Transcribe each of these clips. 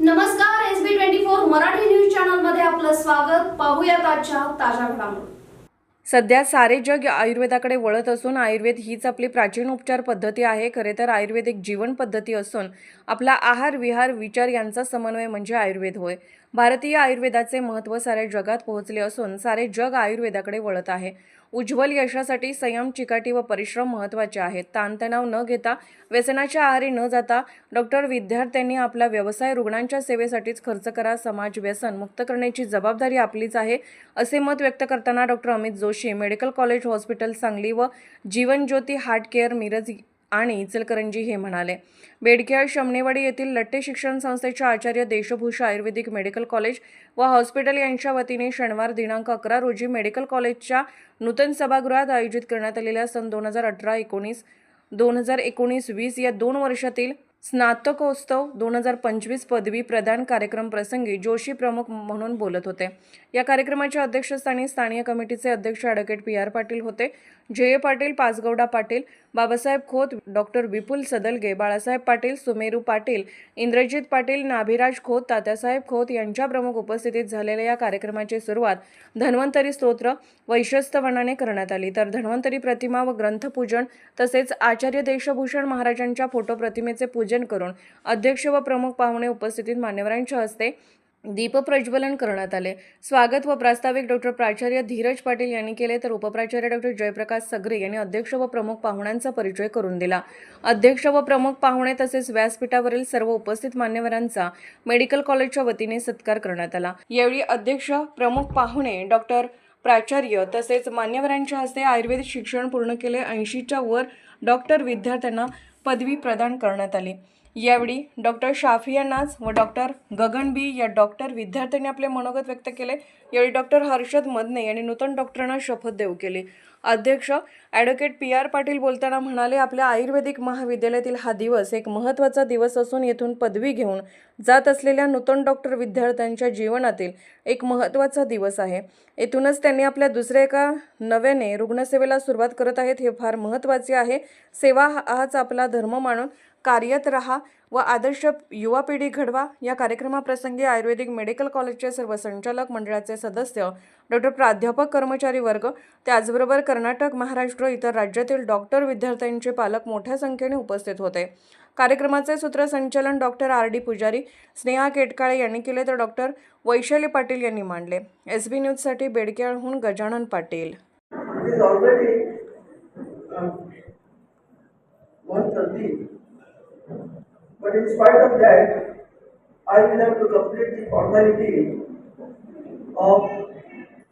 नमस्कार S B twenty four Marathi news चॅनलमध्ये आपलं स्वागत. पाहूया आजच्या ताज्या घडामोडी. सध्या सारे जग आयुर्वेदाकडे वळत असून आयुर्वेद हीच आपली प्राचीन उपचार पद्धती आहे. खरे तर आयुर्वेद एक जीवन पद्धती असून आपला आहार विहार विचार यांचा समन्वय म्हणजे आयुर्वेद होय. भारतीय आयुर्वेदाचे महत्त्व साऱ्या जगात पोहोचले असून सारे जग आयुर्वेदाकडे वळत आहे. उज्ज्वल यशासाठी संयम चिकाटी व परिश्रम महत्त्वाचे आहेत. ताणतणाव न घेता व्यसनाच्या आहारी न जाता डॉक्टर विद्यार्थ्यांनी आपला व्यवसाय रुग्णांच्या सेवेसाठीच खर्च करा. समाज व्यसन मुक्त करण्याची जबाबदारी आपलीच आहे असे मत व्यक्त करताना doctor Amit Joshi medical college hospital Sangli व जीवनज्योती हार्ट केअर मिरज आणि इचलकरंजी हे म्हणाले बेडकेळ शमनेवाडी येथील लट्टे शिक्षण संस्थेच्या Acharya Deshbhushan ayurvedic medical college व हॉस्पिटल यांच्या वतीने शनिवार दिनांक अकरा रोजी मेडिकल कॉलेजच्या नूतन सभागृहात आयोजित करण्यात आलेल्या सन दोन हजार अठरा एकोणीस दोन हजार एकोणीस वीस या दोन वर्षातील स्नातकोत्सव दोन हजार पंचवीस पदवी प्रदान कार्यक्रम प्रसंगी जोशी प्रमुख म्हणून बोलत होते. या कार्यक्रमाच्या अध्यक्षस्थानी स्थानीय कमिटीचे अध्यक्ष ॲडव्होकेट पी आर पाटील होते. J. A. Patil Pachgouda Patil Babasaheb Khot doctor Vipul Sadalage Balasaheb Patil Sumeru Patil Indrajit Patil Nabhiraj Khot Tatyasaheb Khot यांच्या प्रमुख उपस्थितीत झालेल्या या कार्यक्रमाची सुरुवात धन्वंतरी स्तोत्र वैशस्तवनाने करण्यात आली. तर धन्वंतरी प्रतिमा व ग्रंथपूजन तसेच आचार्य देशभूषण महाराजांच्या फोटो प्रतिमेचे पूजन करून अध्यक्ष व प्रमुख पाहुणे उपस्थितीत मान्यवरांच्या हस्ते दीपप्रज्वलन करण्यात आले. स्वागत व प्रास्ताविक डॉक्टर प्राचार्य धीरज पाटील यांनी केले तर उपप्राचार्य डॉक्टर जयप्रकाश सगरे यांनी अध्यक्ष व प्रमुख पाहुण्यांचा परिचय करून दिला. अध्यक्ष व प्रमुख पाहुणे तसेच व्यासपीठावरील सर्व उपस्थित मान्यवरांचा मेडिकल कॉलेजच्या वतीने सत्कार करण्यात आला. यावेळी अध्यक्ष प्रमुख पाहुणे डॉक्टर प्राचार्य तसेच मान्यवरांच्या हस्ते आयुर्वेद शिक्षण पूर्ण केले. ऐंशीच्या वर डॉक्टर विद्यार्थ्यांना पदवी प्रदान करण्यात आली. यावेळी डॉक्टर शाफिया नाज व डॉक्टर गगन बी या डॉक्टर विद्यार्थ्यांनी आपले मनोगत व्यक्त केले. यावेळी डॉक्टर हर्षद मदने यांनी नूतन डॉक्टरांना शपथ देऊ केली. अध्यक्ष ॲडव्होकेट पी आर पाटील बोलताना म्हणाले आपल्या आयुर्वेदिक महाविद्यालयातील हा दिवस एक महत्त्वाचा दिवस असून येथून पदवी घेऊन जात असलेल्या नूतन डॉक्टर विद्यार्थ्यांच्या जीवनातील एक महत्त्वाचा दिवस आहे. येथूनच त्यांनी आपल्या दुसऱ्या एका नव्याने रुग्णसेवेला सुरुवात करत आहेत. हे फार महत्त्वाचे आहे. सेवा हा- हाच आपला धर्म मानून कार्यत रहा. व आदर्श युवा पिढी घडवा. या कार्यक्रमाप्रसंगी आयुर्वेदिक मेडिकल कॉलेजचे सर्व संचालक मंडळाचे सदस्य डॉक्टर प्राध्यापक कर्मचारी वर्ग त्याचबरोबर कर्नाटक महाराष्ट्र इतर राज्यातील डॉक्टर विद्यार्थ्यांचे पालक मोठ्या संख्येने उपस्थित होते. कार्यक्रमाचे सूत्रसंचालन डॉक्टर आर. डी. पुजारी स्नेहा केटकाळे यांनी केले तर डॉक्टर वैशाली पाटील यांनी मांडले. एस बी न्यूजसाठी बेडकेळहून Gajanan Patil. Um, one thirty. But in spite of that, I will have to complete the formality of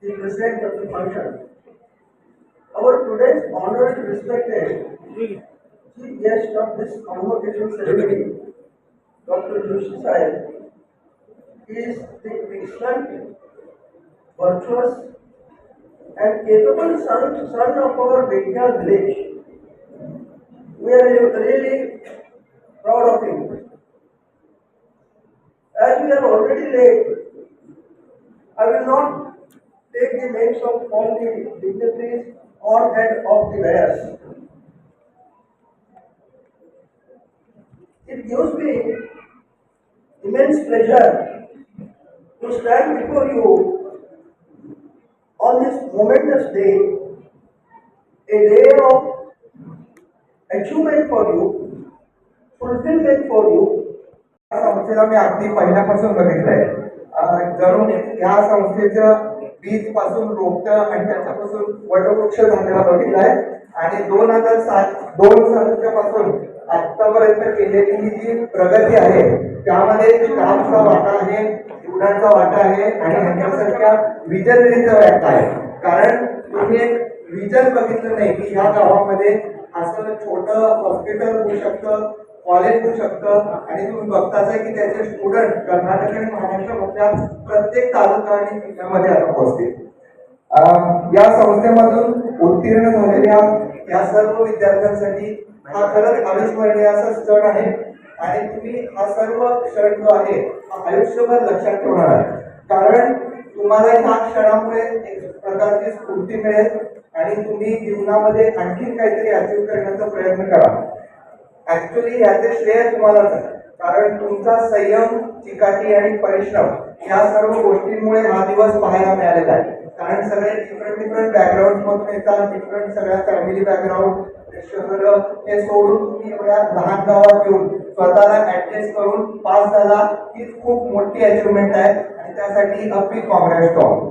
the president of the function. Our today's honored respected chief guest of this convocation ceremony, Dr. Joshi Sahib, is the excellent, virtuous, and capable son, son of our Vidyal village. We are really proud of him. As we are already late, I will not take the names of all the dignitaries on and off the dais. It gives me immense pleasure to stand before you on this momentous day, a day of achievement for you, fulfillment for you, या संस्थेला मी अगदी पहिल्यापासून बघितलंय. अं, जणू या संस्थेचं बीजपासून रोपट आणि त्याच्यापासून वटवृक्ष झालेला बघितलाय. आणि दोन हजार सात दोन सालच्या पासून आतापर्यंत केलेली ही जी प्रगती आहे त्यामध्ये स्टाफचा वाटा आहे स्टुडंटचा वाटा आहे आणि ह्यांच्यासारख्या विजनरीचा वाटा आहे. कारण तुम्ही एक विजन बघितलं नाही की ह्या गावामध्ये असं छोटं हॉस्पिटल होऊ शकतं कॉलेज होऊ शकतं आणि तुम्ही बघताच आहे की त्याचे स्टुडंट कर्नाटक आणि महाराष्ट्रामधल्या प्रत्येक तालुका आणि जिल्ह्यामध्ये आता पोहोचतील या संस्थेमधून उत्तीर्ण झालेल्या या सर्व विद्यार्थ्यांसाठी हा खरंच अविस्मरणीय असा क्षण आहे. आणि तुम्ही हा सर्व क्षण जो आहे हा आयुष्यभर लक्षात ठेवणार आहे कारण तुम्हाला ह्या क्षणामुळे एक प्रकारची स्फूर्ती मिळेल आणि तुम्ही जीवनामध्ये आणखीन काहीतरी अचीव करण्याचा प्रयत्न करा. ऍक्च्युली याचे श्रेय तुम्हालाच आहे. कारण तुमचा संयम चिकाटी आणि परिश्रम या सर्व गोष्टींमुळे हा दिवस पाहायला मिळालेला आहे. कारण सगळे डिफरंट डिफरंट बॅकग्राऊंड मधून येतात डिफरंट सगळ्या फॅमिली बॅकग्राऊंड सगळं हे सोडून तुम्ही एवढ्या लहान गावात येऊन स्वतःला ऍडजस्ट करून पास झाला ही खूप मोठी अचिव्हमेंट आहे. आणि त्यासाठी अ बिग काँग्रेस टॉप